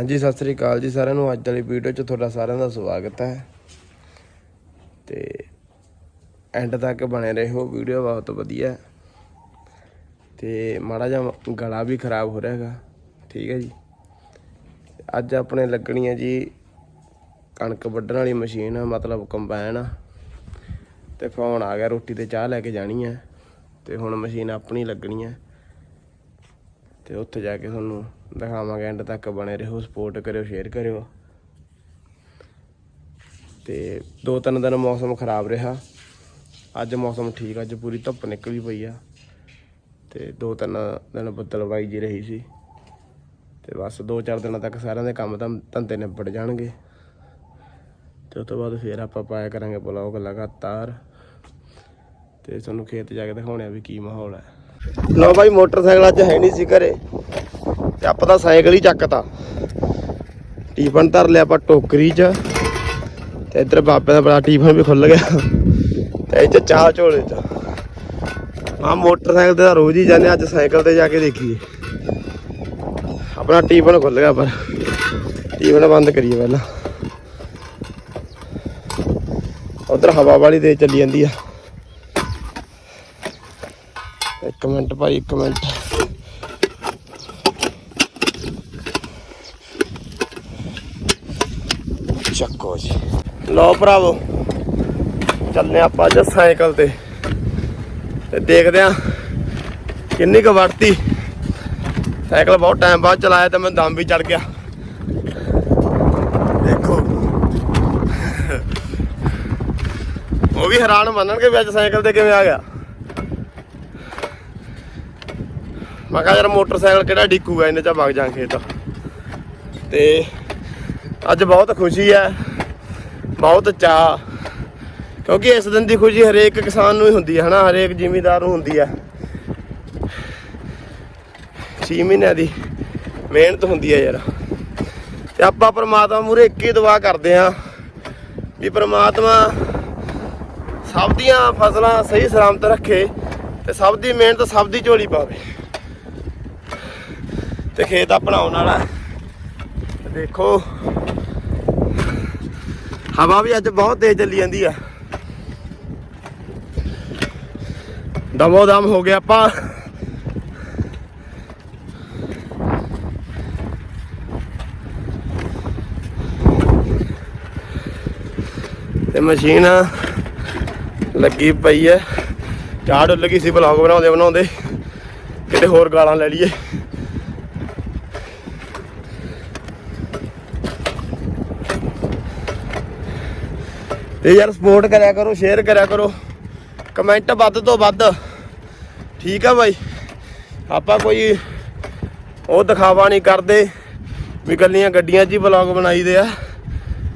ਹਾਂਜੀ ਸਤਿ ਸ੍ਰੀ ਅਕਾਲ ਜੀ ਸਾਰਿਆਂ ਨੂੰ। ਅੱਜ ਵਾਲੀ ਵੀਡੀਓ 'ਚ ਤੁਹਾਡਾ ਸਾਰਿਆਂ ਦਾ ਸਵਾਗਤ ਹੈ। ਤੇ ਐਂਡ ਤੱਕ ਬਣੇ ਰਹੋ। ਵੀਡੀਓ ਬਹੁਤ ਵਧੀਆ ਹੈ। ਤੇ ਮਾੜਾ ਜਿਹਾ ਗਲਾ ਵੀ ਖਰਾਬ ਹੋ ਰਿਹਾ ਹੈਗਾ। ਠੀਕ ਹੈ ਜੀ। ਅੱਜ ਆਪਣੇ ਲੱਗਣੀ ਹੈ ਜੀ ਕਣਕ ਵੱਢਣ ਵਾਲੀ ਮਸ਼ੀਨ ਆ, ਮਤਲਬ ਕੰਬਾਈਨ ਆ ਤੇ ਫੋਨ ਆ ਗਿਆ ਰੋਟੀ ਤੇ ਚਾਹ ਲੈ ਕੇ ਜਾਣੀ ਹੈ। ਤੇ ਹੁਣ ਮਸ਼ੀਨ ਆਪਣੀ ਲੱਗਣੀ ਹੈ। ਤੇ ਉੱਥੇ ਜਾ ਕੇ ਤੁਹਾਨੂੰ ਦਿਖਾਵਾਂਗੇ ਐਂਡ ਤੱਕ, ਬਣੇ ਰਹੋ ਸਪੋਰਟ ਕਰਿਓ ਸ਼ੇਅਰ ਕਰਿਓ। ਤੇ ਦੋ ਤਿੰਨ ਦਿਨ ਮੌਸਮ ਖਰਾਬ ਰਿਹਾ। ਅੱਜ ਮੌਸਮ ਠੀਕ, ਅੱਜ ਪੂਰੀ ਧੁੱਪ ਨਿਕਲੀ ਪਈ ਆ। ਤੇ ਦੋ ਤਿੰਨ ਦਿਨ ਬੱਦਲਵਾਈ ਜੀ ਰਹੀ ਸੀ। ਤੇ ਬਸ ਦੋ ਚਾਰ ਦਿਨਾਂ ਤੱਕ ਸਾਰਿਆਂ ਦੇ ਕੰਮ ਤਾਂ ਧੰਦੇ ਨਿਬੜ ਜਾਣਗੇ। ਤੇ ਉਸ ਤੋਂ ਬਾਅਦ ਫੇਰ ਆਪਾਂ ਪਾਇਆ ਕਰਾਂਗੇ ਬਲੌਗ ਲਗਾਤਾਰ। ਤੇ ਤੁਹਾਨੂੰ ਖੇਤ ਜਾ ਕੇ ਦਿਖਾਉਣੇ ਆ ਵੀ ਕੀ ਮਾਹੌਲ ਹੈ। ਲਓ ਬਾਈ, ਮੋਟਰਸਾਈਕਲ ਅੱਜ ਹੈ ਨਹੀਂ ਸੀ ਘਰੇ। ਤੇ ਆਪਾਂ ਤਾਂ ਸਾਈਕਲ ਹੀ ਚੱਕਤਾ। ਟੀਫਨ ਧਰ ਲਿਆ ਆਪਾਂ ਟੋਕਰੀ 'ਚ। ਤੇ ਇੱਧਰ ਬਾਬੇ ਦਾ ਬੜਾ ਟੀਫਨ ਵੀ ਖੁੱਲ ਗਿਆ। ਤੇ ਇਹ ਚਾਹ ਝੋਲੇ 'ਚ। ਆ ਮੋਟਰਸਾਈਕਲ ਤੇ ਤਾਂ ਰੋਜ਼ ਹੀ ਜਾਂਦੇ ਹਾਂ, ਅੱਜ ਸਾਈਕਲ ਤੇ ਜਾ ਕੇ ਦੇਖੀਏ। ਆਪਣਾ ਟੀਫਨ ਖੁੱਲ ਗਿਆ ਪਰ। ਟੀਫਨ ਬੰਦ ਕਰੀਏ ਪਹਿਲਾਂ। ਉਧਰ ਹਵਾ ਵਾਲੀ ਤੇ ਚੱਲੀ ਜਾਂਦੀ ਆ। ਇੱਕ ਮਿੰਟ ਭਾਈ ਇੱਕ ਮਿੰਟ ਚੱਕੋ ਜੀ ਲਓ ਭਰਾਵੋ ਚੱਲਨੇ ਆਪਾਂ ਅੱਜ ਸਾਈਕਲ ਤੇ। ਤੇ ਦੇਖਦੇ ਆ ਕਿੰਨੀ ਕੁ ਵੜਤੀ ਸਾਈਕਲ ਬਹੁਤ ਟਾਈਮ ਬਾਅਦ ਚਲਾਇਆ ਤੇ ਮੈਂ ਦਮ ਵੀ ਚੜ ਗਿਆ। ਦੇਖੋ। ਉਹ ਵੀ ਹੈਰਾਨ ਮੰਨਣਗੇ ਵੀ ਅੱਜ ਸਾਈਕਲ ਤੇ ਕਿਵੇਂ ਆ ਗਿਆ। ਮੈਂ ਕਿਹਾ ਯਾਰ ਮੋਟਰਸਾਈਕਲ ਕਿਹੜਾ ਡਿੱਕੂਗਾ ਇਹਨੇ ਚ ਵਗ ਜਾਂ ਖੇਤ। ਤੇ ਅੱਜ ਬਹੁਤ ਖੁਸ਼ੀ ਹੈ। ਬਹੁਤ ਚਾਅ। ਕਿਉਂਕਿ ਇਸ ਦਿਨ ਦੀ ਖੁਸ਼ੀ ਹਰੇਕ ਕਿਸਾਨ ਨੂੰ ਹੀ ਹੁੰਦੀ ਹੈ, ਹਨਾ? ਹਰੇਕ ਜ਼ਿਮੀਦਾਰ ਨੂੰ ਹੁੰਦੀ ਹੈ। 6 ਮਹੀਨਿਆਂ ਦੀ ਮਿਹਨਤ ਹੁੰਦੀ ਹੈ ਯਾਰ। ਤੇ ਆਪਾਂ ਪਰਮਾਤਮਾ ਮੂਰੇ ਇੱਕ ਹੀ ਦੁਆ ਕਰਦੇ ਆਂ ਵੀ ਪਰਮਾਤਮਾ ਸਭ ਦੀਆਂ ਫਸਲਾਂ ਸਹੀ ਸਲਾਮਤ ਰੱਖੇ ਤੇ ਸਭ ਦੀ ਮਿਹਨਤ ਸਭ ਦੀ ਝੋਲੀ ਪਾਵੇ। ਤੇ ਖੇਤ ਆਪਣਾ ਆਉਣ ਵਾਲਾ ਦੇਖੋ ਹਵਾ ਵੀ ਅੱਜ ਬਹੁਤ ਤੇਜ਼ ਚੱਲੀ ਜਾਂਦੀ ਆ। ਦਮੋ ਦਮ ਹੋ ਗਿਆ ਆਪਾਂ। ਤੇ ਮਸ਼ੀਨ ਲੱਗੀ ਪਈ ਹੈ ਚਾਹ ਡੁੱਲ ਗਈ ਸੀ ਬਲੌਗ ਬਣਾਉਂਦੇ ਬਣਾਉਂਦੇ। ਕਿਤੇ ਹੋਰ ਗਾਲਾਂ ਲੈ ਲਈਏ। ਤੇ ਯਾਰ ਸਪੋਰਟ ਕਰਿਆ ਕਰੋ ਸ਼ੇਅਰ ਕਰਿਆ ਕਰੋ। ਕਮੈਂਟ ਵੱਧ ਤੋਂ ਵੱਧ। ਠੀਕ ਆ ਬਾਈ। ਆਪਾਂ ਕੋਈ ਉਹ ਦਿਖਾਵਾ ਨਹੀਂ ਕਰਦੇ ਵੀ ਕੱਲੀਆਂ ਗੱਡੀਆਂ 'ਚ ਹੀ ਵਲੌਗ ਬਣਾਈਦੇ ਆ।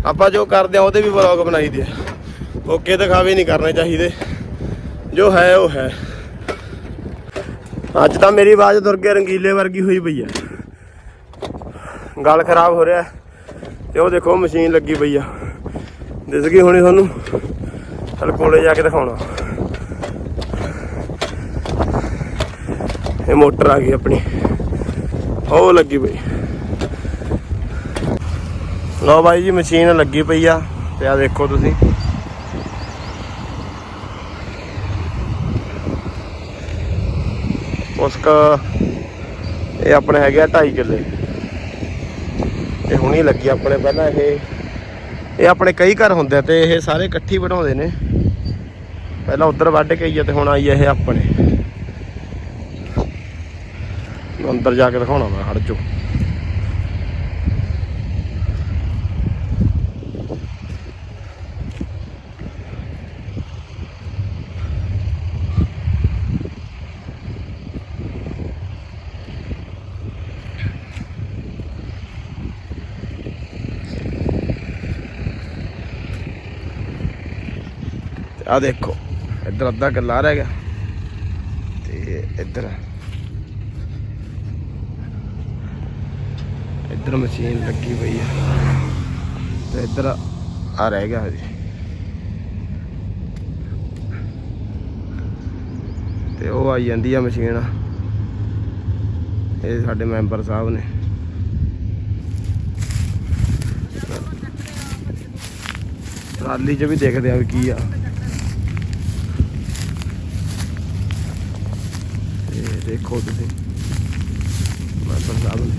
ਆਪਾਂ ਜੋ ਕਰਦੇ ਆ, ਉਹਦੇ ਵੀ ਵਲੌਗ ਬਣਾਈਦੇ ਆ। ਓਕੇ, ਦਿਖਾਵੇ ਨਹੀਂ ਕਰਨੇ ਚਾਹੀਦੇ। ਜੋ ਹੈ, ਉਹ ਹੈ। ਅੱਜ ਤਾਂ ਮੇਰੀ ਆਵਾਜ਼ ਦੁਰਗੇ ਰੰਗੀਲੇ ਵਰਗੀ ਹੋਈ ਪਈ ਆ। ਗਲ ਖਰਾਬ ਹੋ ਰਿਹਾ ਤੇ ਉਹ ਦੇਖੋ ਮਸ਼ੀਨ ਲੱਗੀ ਪਈ ਆ। ਦਿਸ ਗਈ ਹੋਣੀ ਤੁਹਾਨੂੰ। ਚਲ ਕੋਲੇ ਜਾ ਕੇ ਦਿਖਾਉਣਾ। ਇਹ ਮੋਟਰ ਆ ਗਈ ਆਪਣੀ। ਉਹ ਲੱਗੀ ਪਈ। ਲਓ ਬਾਈ ਜੀ, ਮਸ਼ੀਨ ਲੱਗੀ ਪਈ ਆ ਤੇ ਆ ਦੇਖੋ ਤੁਸੀਂ। ਉਸਕਾ ਇਹ ਆਪਣੇ ਹੈਗੇ ਆ 2.5 ਕਿੱਲੇ। ਤੇ ਹੁਣੀ ਲੱਗੀ ਆਪਣੇ ਪਹਿਲਾਂ ਇਹ। ਇਹ ਆਪਣੇ ਕਈ ਘਰ ਹੁੰਦੇ ਆ ਤੇ ਇਹ ਸਾਰੇ ਇਕੱਠੀ ਬਣਾਉਂਦੇ ਨੇ। ਪਹਿਲਾਂ ਉਧਰ ਵੱਢ ਕੇ ਆਈ ਤੇ ਹੁਣ ਆਈ ਇਹ ਆਪਣੇ। ਅੰਦਰ ਜਾ ਕੇ ਦਿਖਾਉਣਾ ਮੈਂ ਹਟ ਚੋ। ਆ ਦੇਖੋ, ਇੱਧਰ ਅੱਧਾ ਗੱਲਾ ਰਹਿ ਗਿਆ। ਤੇ ਇੱਧਰ ਇੱਧਰ ਮਸ਼ੀਨ ਲੱਗੀ ਪਈ ਹੈ ਤੇ ਇੱਧਰ ਆ ਰਹਿ ਗਿਆ ਹਜੇ। ਤੇ ਉਹ ਆਈ ਜਾਂਦੀ ਆ ਮਸ਼ੀਨ। ਇਹ ਸਾਡੇ ਮੈਂਬਰ ਸਾਹਿਬ ਨੇ। ਟਰਾਲੀ 'ਚ ਵੀ ਦੇਖਦੇ ਆ ਵੀ ਕੀ ਆ। ਦੇਖੋ ਤੁਸੀਂ ਮੈਂ ਸਾਹਿਬ ਨੇ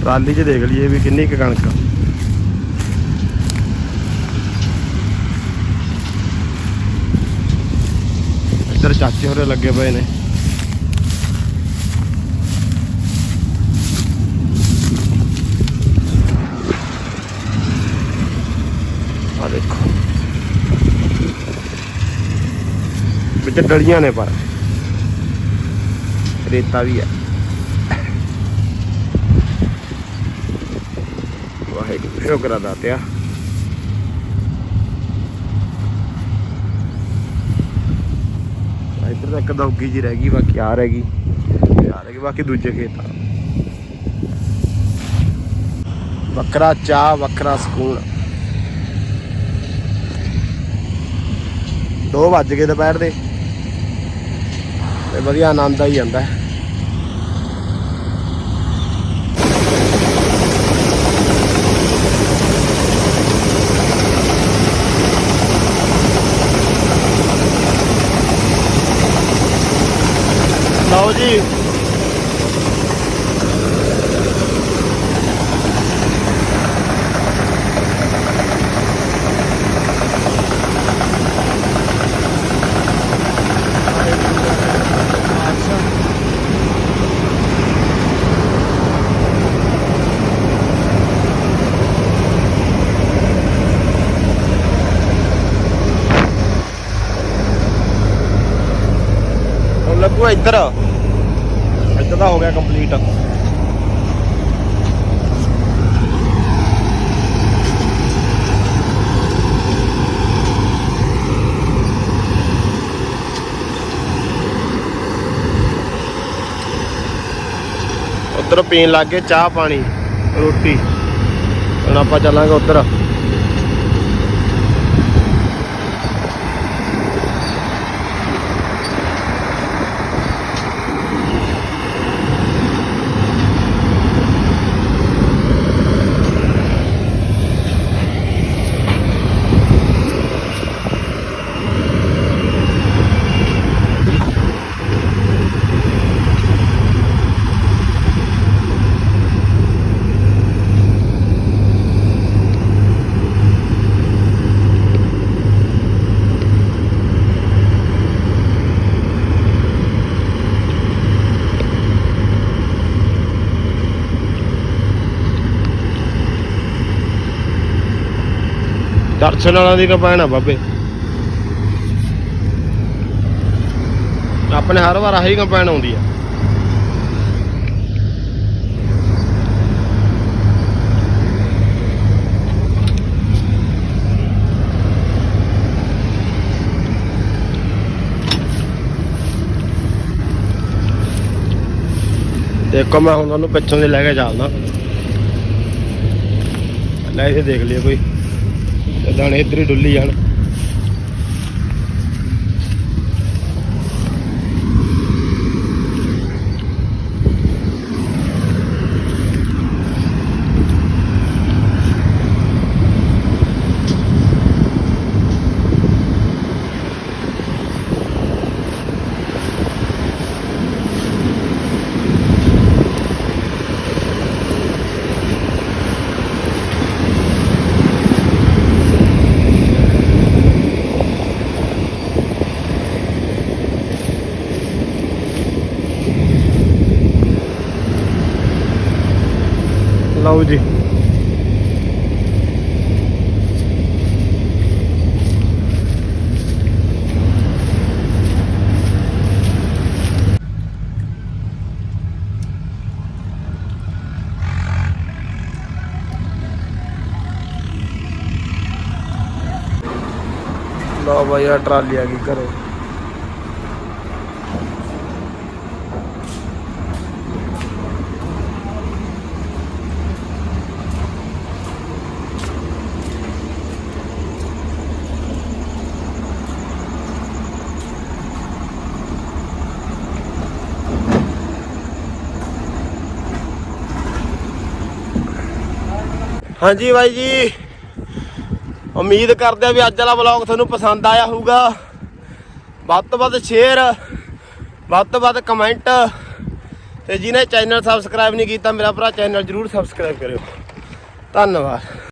ਟਰਾਲੀ 'ਚ ਦੇਖ ਲਈਏ ਵੀ ਕਿੰਨੀ ਕੁ ਕਣਕ ਆ। ਇੱਧਰ ਚਾਚੇ ਹੋਰੇ ਲੱਗੇ ਪਏ ਨੇ ਆ ਦੇਖੋ ਵਿੱਚ ਡਲੀਆਂ ਨੇ ਪਰ। ਰੇਤਾ ਵੀ ਹੈ। ਵਾਹਿਗੁਰੂ, ਸ਼ੁਕਰ ਅਦਾ ਤਿਆ ਇੱਧਰ ਤਾਂ ਦੌਗੀ ਜੀ ਰਹਿ ਗਈ, ਬਾਕੀ ਆ ਰਹਿ ਗਈ। ਆ ਰਹਿ ਗਈ, ਬਾਕੀ ਦੂਜੇ ਖੇਤ ਆ। ਵੱਖਰਾ ਚਾਹ, ਵੱਖਰਾ ਸਕੂਨ ਦੋ ਵੱਜ ਗਏ ਦੁਪਹਿਰ ਦੇ। ਤੇ ਵਧੀਆ ਆਨੰਦ ਆਈ ਜਾਂਦਾ ਹੈ। ਲਓ ਜੀ ਹੁਣ ਲੱਗੂ ਇੱਧਰ। ਇੱਧਰ ਦਾ ਹੋ ਗਿਆ ਕੰਪਲੀਟ ਉਧਰ ਪੀਣ ਲੱਗ ਚਾਹ ਪਾਣੀ ਰੋਟੀ। ਹੁਣ ਆਪਾਂ ਚੱਲਾਂਗੇ ਉਧਰ। ਦਰਸ਼ਨ ਵਾਲਾਂ ਦੀ ਕੰਪੈਨ ਆ ਬਾਬੇ। ਆਪਣੇ ਹਰ ਵਾਰ ਆਹੀ ਕੰਪੈਨ ਆਉਂਦੀ ਆ। ਦੇਖੋ ਮੈਂ ਹੁਣ ਉਹਨੂੰ ਪਿੱਛੋਂ ਦੇ ਲੈ ਕੇ ਚੱਲਦਾ। ਲੈ ਇਹ ਦੇਖ ਲਿਓ ਕੋਈ। ਤੇ ਇੱਧਰ ਹੀ ਡੁੱਲੀ ਜਾਣ। भाई यार ट्राली आ गई करो हाँ जी भाई जी। ਉਮੀਦ ਕਰਦੇ ਆ ਵੀ ਅੱਜ ਵਾਲਾ ਵਲੌਗ ਤੁਹਾਨੂੰ ਪਸੰਦ ਆਇਆ ਹੋਊਗਾ। ਵੱਧ ਤੋਂ ਵੱਧ ਸ਼ੇਅਰ ਵੱਧ ਤੋਂ ਵੱਧ ਕਮੈਂਟ ਤੇ ਜਿਹਨੇ ਚੈਨਲ ਸਬਸਕ੍ਰਾਈਬ ਨਹੀਂ ਕੀਤਾ, ਮੇਰਾ ਭਰਾ ਚੈਨਲ ਜਰੂਰ ਸਬਸਕ੍ਰਾਈਬ ਕਰਿਓ। ਧੰਨਵਾਦ।